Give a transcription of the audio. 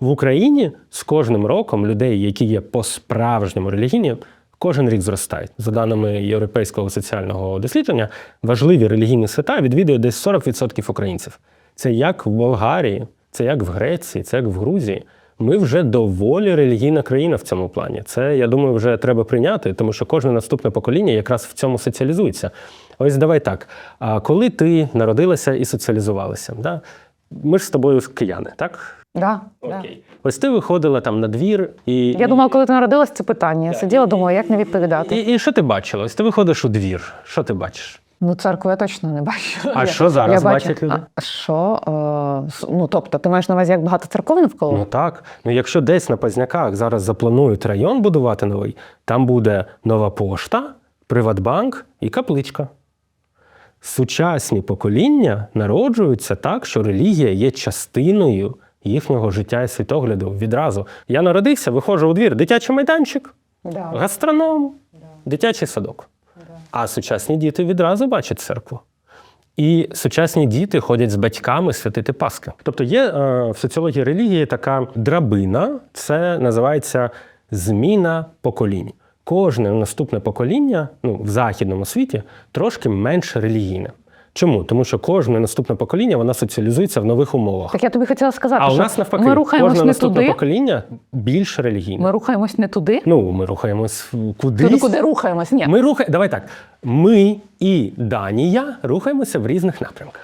В Україні з кожним роком людей, які є по-справжньому релігійні, кожен рік зростають. За даними Європейського соціального дослідження, важливі релігійні свята відвідує десь 40% українців. Це як в Болгарії, це як в Греції, це як в Грузії. Ми вже доволі релігійна країна в цьому плані. Це, я думаю, вже треба прийняти, тому що кожне наступне покоління якраз в цьому соціалізується. Ось давай так. Коли ти народилася і соціалізувалася, да? Ми ж з тобою кияни, так? Да, да. Ось ти виходила там на двір і. Я думала, коли ти народилась, це питання. Я сиділа, думала, як не відповідати. І, і що ти бачила? Ось ти виходиш у двір. Що ти бачиш? Ну, церкву я точно не бачу. А Я- що зараз я бачу- бачать люди? А що? Е, ну, тобто, ти маєш на увазі, як багато церков навколо? Ну так. Ну якщо десь на Позняках зараз запланують район будувати новий, там буде нова пошта, Приватбанк і капличка. Сучасні покоління народжуються так, що релігія є частиною їхнього життя і світогляду відразу. Я народився, виходжу у двір, дитячий майданчик, Да. гастроном, дитячий садок. А сучасні діти відразу бачать церкву. І сучасні діти ходять з батьками святити Пасхи. Тобто є е, в соціології релігії така драбина, це називається зміна поколінь. Кожне наступне покоління ну, в західному світі трошки менш релігійне. Чому? Тому що кожне наступне покоління воно соціалізується в нових умовах. Так я тобі хотіла сказати, а у нас навпаки, ми рухаємось кожне не наступне туди. покоління більш релігійне. Ми рухаємось не туди. Ну, ми рухаємось кудись. Туди, куди рухаємось? Ні. Ми рухаємо, давай так. Ми і Данія рухаємося в різних напрямках.